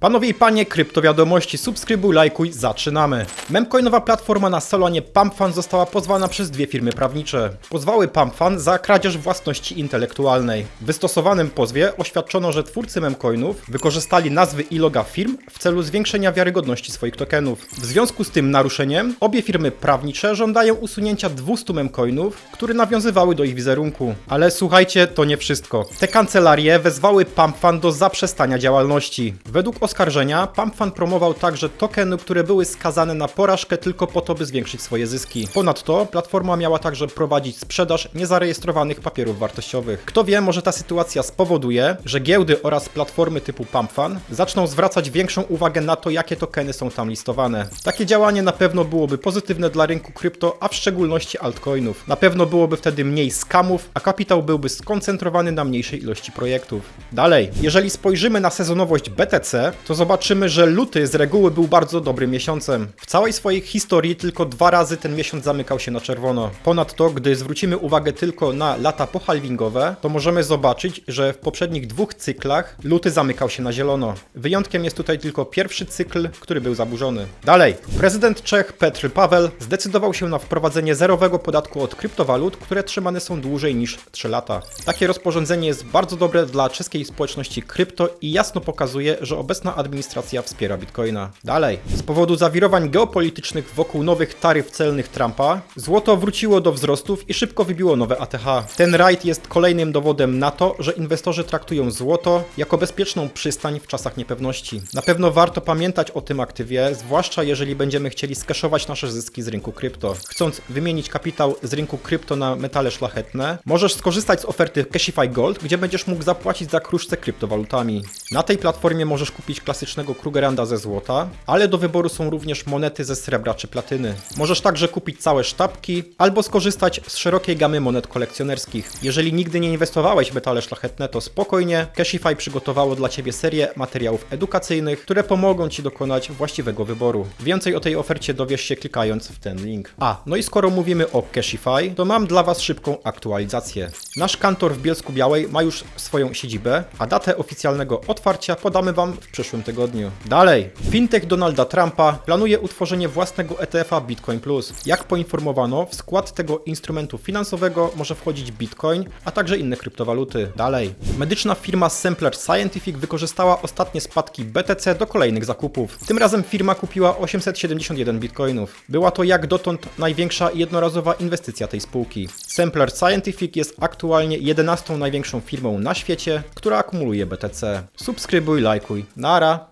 Panowie i panie, kryptowiadomości, subskrybuj, lajkuj, zaczynamy. Memcoinowa platforma na salonie PumpFan została pozwana przez dwie firmy prawnicze. Pozwały PumpFan za kradzież własności intelektualnej. W wystosowanym pozwie oświadczono, że twórcy memcoinów wykorzystali nazwy i loga firm w celu zwiększenia wiarygodności swoich tokenów. W związku z tym naruszeniem obie firmy prawnicze żądają usunięcia 200 memcoinów, które nawiązywały do ich wizerunku. Ale słuchajcie, to nie wszystko. Te kancelarie wezwały PumpFan do zaprzestania działalności. Według oskarżenia PumpFan promował także tokeny, które były skazane na porażkę tylko po to, by zwiększyć swoje zyski. Ponadto platforma miała także prowadzić sprzedaż niezarejestrowanych papierów wartościowych. Kto wie, może ta sytuacja spowoduje, że giełdy oraz platformy typu PumpFan zaczną zwracać większą uwagę na to, jakie tokeny są tam listowane. Takie działanie na pewno byłoby pozytywne dla rynku krypto, a w szczególności altcoinów. Na pewno byłoby wtedy mniej skamów, a kapitał byłby skoncentrowany na mniejszej ilości projektów. Dalej, jeżeli spojrzymy na sezonowość BTC, to zobaczymy, że luty z reguły był bardzo dobrym miesiącem. W całej swojej historii tylko dwa razy ten miesiąc zamykał się na czerwono. Ponadto, gdy zwrócimy uwagę tylko na lata pohalvingowe, to możemy zobaczyć, że w poprzednich dwóch cyklach luty zamykał się na zielono. Wyjątkiem jest tutaj tylko pierwszy cykl, który był zaburzony. Dalej, prezydent Czech Petr Paweł zdecydował się na wprowadzenie zerowego podatku od kryptowalut, które trzymane są dłużej niż 3 lata. Takie rozporządzenie jest bardzo dobre dla czeskiej społeczności krypto i jasno pokazuje, że obecna administracja wspiera bitcoina. Dalej, z powodu zawirowań geopolitycznych wokół nowych taryf celnych Trumpa, złoto wróciło do wzrostów i szybko wybiło nowe ATH. Ten rajd jest kolejnym dowodem na to, że inwestorzy traktują złoto jako bezpieczną przystań w czasach niepewności. Na pewno warto pamiętać o tym aktywie, zwłaszcza jeżeli będziemy chcieli skeszować nasze zyski z rynku krypto. Chcąc wymienić kapitał z rynku krypto na metale szlachetne, możesz skorzystać z oferty Cashify Gold, gdzie będziesz mógł zapłacić za kruszce kryptowalutami. Na tej platformie możesz kupić klasycznego Krugeranda ze złota, ale do wyboru są również monety ze srebra czy platyny. Możesz także kupić całe sztabki albo skorzystać z szerokiej gamy monet kolekcjonerskich. Jeżeli nigdy nie inwestowałeś w metale szlachetne, to spokojnie, Cashify przygotowało dla Ciebie serię materiałów edukacyjnych, które pomogą Ci dokonać właściwego wyboru. Więcej o tej ofercie dowiesz się klikając w ten link. A, no i skoro mówimy o Cashify, to mam dla Was szybką aktualizację. Nasz kantor w Bielsku Białej ma już swoją siedzibę, a datę oficjalnego otwarcia podamy Wam w przyszłym tygodniu. Dalej, fintech Donalda Trumpa planuje utworzenie własnego ETF-a Bitcoin Plus. Jak poinformowano, w skład tego instrumentu finansowego może wchodzić Bitcoin, a także inne kryptowaluty. Dalej, medyczna firma Sampler Scientific wykorzystała ostatnie spadki BTC do kolejnych zakupów. Tym razem firma kupiła 871 bitcoinów. Była to jak dotąd największa jednorazowa inwestycja tej spółki. Sampler Scientific jest aktualnie 11 największą firmą na świecie, która akumuluje BTC. Subskrybuj, lajkuj. Lara